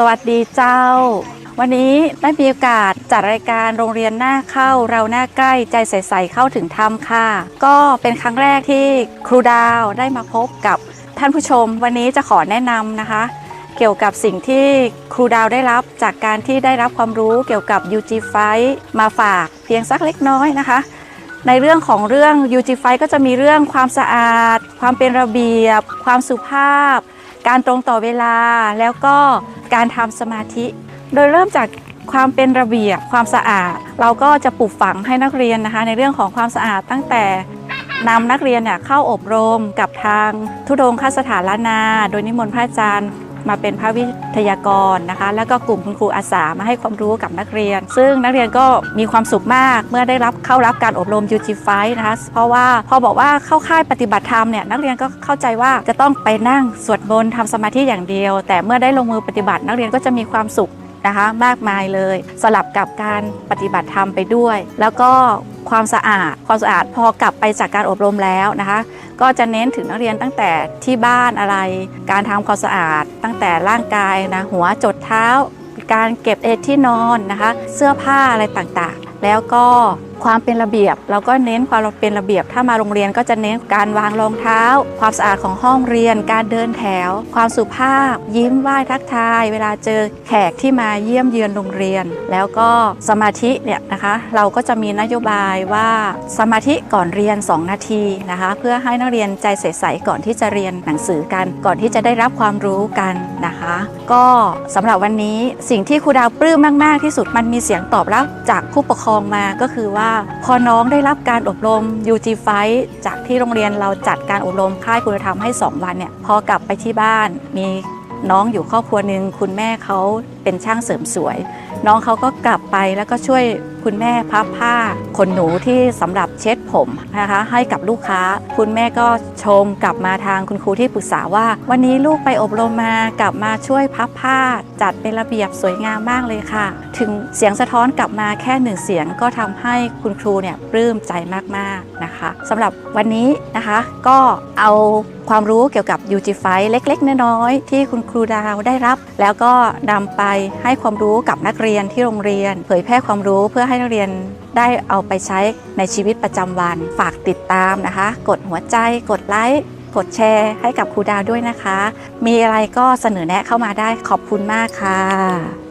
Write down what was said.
สวัสดีเจ้า วันนี้ได้มีโอกาสจัดรายการโรงเรียนหน้าเข้าเราหน้าใกล้ใจใสๆเข้าถึงธรรมค่ะ ก็เป็นครั้งแรกที่ครูดาวได้มาพบกับท่านผู้ชม วันนี้จะขอแนะนำนะคะ เกี่ยวกับสิ่งที่ครูดาวได้รับจากการที่ได้รับความรู้เกี่ยวกับ UG f i มาฝากเพียงสักเล็กน้อยนะคะในเรื่องของเรื่อง UG f i ก็จะมีเรื่องความสะอาด ความเป็นระเบียบ ความสุภาพ การตรงต่อเวลาแล้วก็ การทำสมาธิ โดยเริ่มจากความเป็นระเบียบความสะอาด เราก็จะปลูกฝังให้นักเรียนนะคะ ในเรื่องของความสะอาดตั้งแต่นำนักเรียนเนี่ยเข้าอบรมกับทางทุดงคสถานล้านนา โดยนิมนต์พระอาจารย์ มาเป็นพระวิทยากรนะคะ แล้วก็กลุ่มคุณครูอาสามาให้ความรู้กับนักเรียน ซึ่งนักเรียนก็มีความสุขมากเมื่อได้รับเข้ารับการอบรม UG f i นะคะ เพราะว่าพอบอกว่าเข้าค่ายปฏิบัติธรรมเนี่ยนักเรียนก็เข้าใจว่าจะต้องไปนั่งสวดมนต์ทำสมาธิอย่างเดียว แต่เมื่อได้ลงมือปฏิบัติ นักเรียนก็จะมีความสุขนะคะมากมายเลย สลับกับการปฏิบัติธรรมไปด้วย แล้วก็ ความสะอาด ความสะอาดพอกลับไปจากการอบรมแล้วนะคะ ก็จะเน้นถึงนักเรียนตั้งแต่ที่บ้านอะไร การทำความสะอาด ตั้งแต่ร่างกายนะหัวจดเท้า การเก็บเอที่นอนนะคะ เสื้อผ้าอะไรต่างๆ แล้วก็ ความเป็นระเบียบเราก็เน้นความเป็นระเบียบ ถ้ามาโรงเรียนก็จะเน้นการวางรองเท้า ความสะอาดของห้องเรียน การเดินแถว ความสุภาพ ยิ้มไหว้ทักทาย เวลาเจอแขกที่มาเยี่ยมเยือนโรงเรียน แล้วก็สมาธิเนี่ยนะคะ เราก็จะมีนโยบายว่าสมาธิก่อนเรียน 2 นาทีนะคะ เพื่อให้นักเรียนใจใสๆก่อนที่จะเรียนหนังสือกัน ก่อนที่จะได้รับความรู้กันนะคะ ก็สำหรับวันนี้สิ่งที่ครูดาวปลื้มมาก ๆ ที่สุดมันมีเสียงตอบรับจากผู้ปกครองมาก็คือว่าพอน้องได้รับการอบรม UG f i จากที่โรงเรียนเราจัดการอบรมค่ายคุณธรรมให้ 2 วันเนี่ย พอกลับไปที่บ้านมีน้องอยู่ครอบครัวหนึ่งคุณแม่เขาเป็นช่างเสริมสวย น้องเขาก็กลับไปแล้วก็ช่วยคุณแม่พับผ้าขนหนูที่สำหรับเช็ดผมนะคะให้กับลูกค้า คุณแม่ก็ชมกลับมาทางคุณครูที่ปรึกษาว่า วันนี้ลูกไปอบรมมากลับมาช่วยพับผ้า จัดเป็นระเบียบสวยงามมากเลยค่ะ ถึงเสียงสะท้อนกลับมาแค่หนึ่งเสียงก็ทำให้คุณครูเนี่ยปลื้มใจมากๆนะคะสำหรับวันนี้นะคะก็เอา ความรู้เกี่ยวกับ UG f i เล็กๆ น้อยๆ ที่คุณครูดาวได้รับ แล้วก็นำไปให้ความรู้กับนักเรียนที่โรงเรียน เผยแพร่ความรู้เพื่อให้นักเรียนได้เอาไปใช้ในชีวิตประจำวัน ฝากติดตามนะคะ กดหัวใจ กดไลค์กดแชร์ให้กับครูดาวด้วยนะคะ มีอะไรก็เสนอแนะเข้ามาได้ขอบคุณมากค่ะ